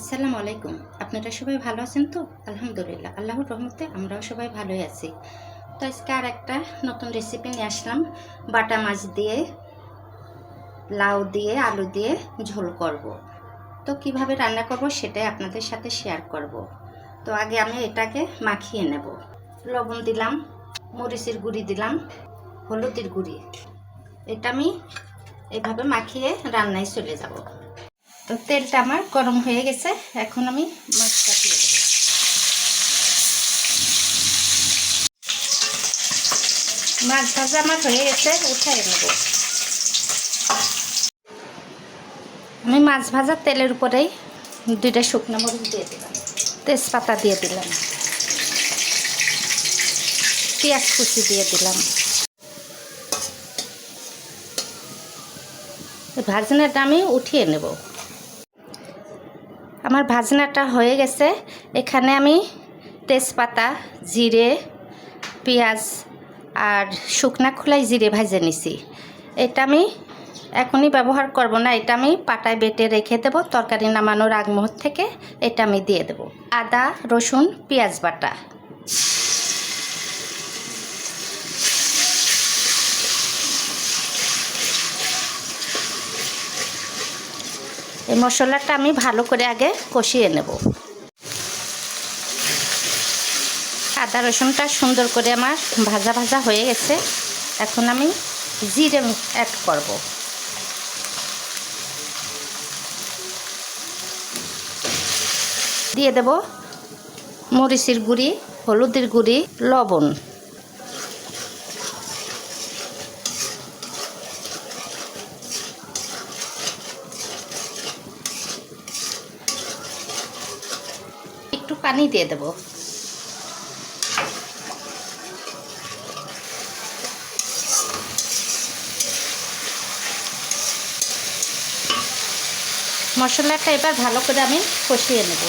আসসালামু আলাইকুম। আপনারা সবাই ভালো আছেন তো? আলহামদুলিল্লাহ, আল্লাহর রহমতে আমরাও সবাই ভালোই আছি। তো আজকে আর একটা নতুন রেসিপি নিয়ে আসলাম। বাটা মাছ দিয়ে, লাউ দিয়ে, আলু দিয়ে ঝোল করব। তো কীভাবে রান্না করব সেটাই আপনাদের সাথে শেয়ার করব। তো আগে আমি এটাকে মাখিয়ে নেব। লবণ দিলাম, মরিচের গুঁড়ি দিলাম, হলুদের গুঁড়ি। এটা আমি এভাবে মাখিয়ে রান্নায় চলে যাব। তো তেলটা আমার গরম হয়ে গেছে। এখন আমি মাছটা দিয়ে দেবো। মাছ ভাজা আমার হয়ে গেছে, উঠাই নেব। আমি মাছ ভাজা তেলের উপরেই দুইটা শুকনো মরিচ দিয়ে দিলাম। তেজপাতা দিয়ে দিলাম। পেঁয়াজ কুচি দিয়ে দিলাম। ভাজনাটা আমি উঠিয়ে নেব। আমার ভাজনাটা হয়ে গেছে। এখানে আমি তেজপাতা, জিরে, পেঁয়াজ আর শুকনা খোলাই জিরে ভাজে নিছি। এটা আমি এখনই ব্যবহার করব না, এটা আমি পাটায় বেটে রেখে দেব, তরকারি নামানোর আগ থেকে এটা আমি দিয়ে দেব। আদা, রসুন, পেঁয়াজ বাটা। এই মশলাটা আমি ভালো করে আগে কষিয়ে নেব। আদা রসুনটা সুন্দর করে আমার ভাজা ভাজা হয়ে গেছে। এখন আমি জিরে অ্যাড করব। দিয়ে দেব মরিচের গুঁড়ি, হলুদের গুঁড়ি, লবণ একটু পানি দিয়ে দেব। মশলাটা এবার ভালো করে আমি কষিয়ে নেব।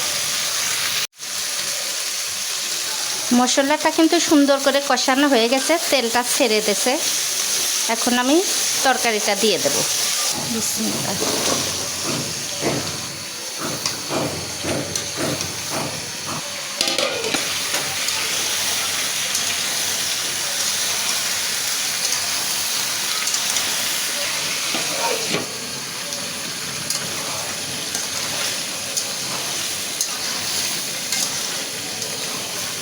মশলাটা কিন্তু সুন্দর করে কষানো হয়ে গেছে, তেলটা ছেড়ে দিয়েছে। এখন আমি তরকারিটা দিয়ে দেব।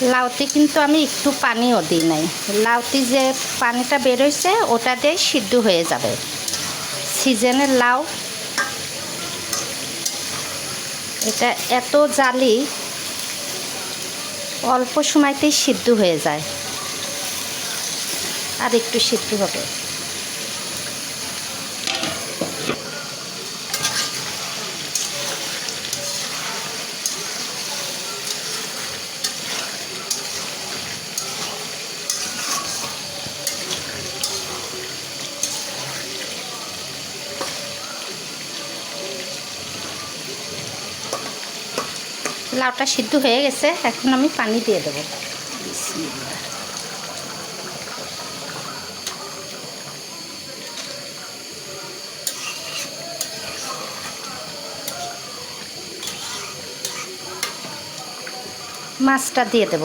লাউতে কিন্তু আমি একটু পানিও দিই নাই। লাউতে যে পানিটা বেরোয়ছে ওটা দিয়ে সিদ্ধ হয়ে যাবে। সিজনের লাউ। এটা এত জালি, অল্প সময়তেই সিদ্ধ হয়ে যায়। আর একটু সিদ্ধ হবে। লাউটা সিদ্ধ হয়ে গেছে এখন আমি পানি দিয়ে দেবো। মাছটা দিয়ে দেব।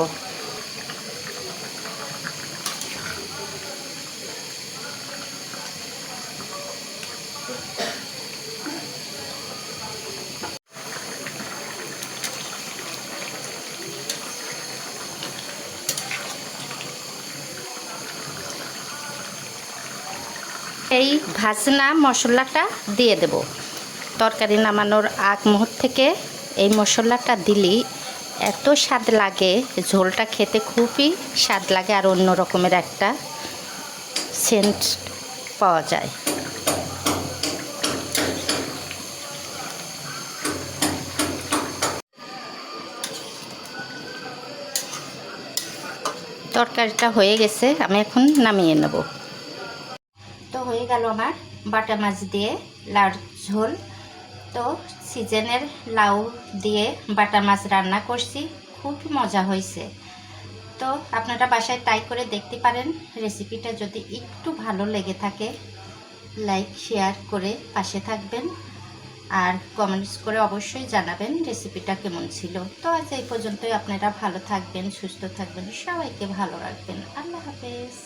এই ভাজনা মশলাটা দিয়ে দেব। তরকারি নামানোর আগ মুহূর্ত থেকে এই মশলাটা দিলেই এত স্বাদ লাগে, ঝোলটা খেতে খুবই স্বাদ লাগে আর অন্য রকমের একটা সেন্ট পাওয়া যায়। তরকারিটা হয়ে গেছে, আমি এখন নামিয়ে নেব। হয়ে গেল আমার বাটা মাছ দিয়ে লাউর ঝোল। তো সিজনের লাউ দিয়ে বাটা মাছ রান্না করছি, খুব মজা হয়েছে। তো আপনারা বাসায় ট্রাই করে দেখতে পারেন, রেসিপিটা যদি একটু ভালো লেগে থাকে, লাইক, শেয়ার করে পাশে থাকবেন। আর কমেন্টস করে অবশ্যই জানাবেন রেসিপিটা কেমন ছিল। তো আজ এই পর্যন্তই, আপনারা ভালো থাকবেন, সুস্থ থাকবেন, সবাইকে ভালো রাখবেন। আল্লাহ হাফেজ।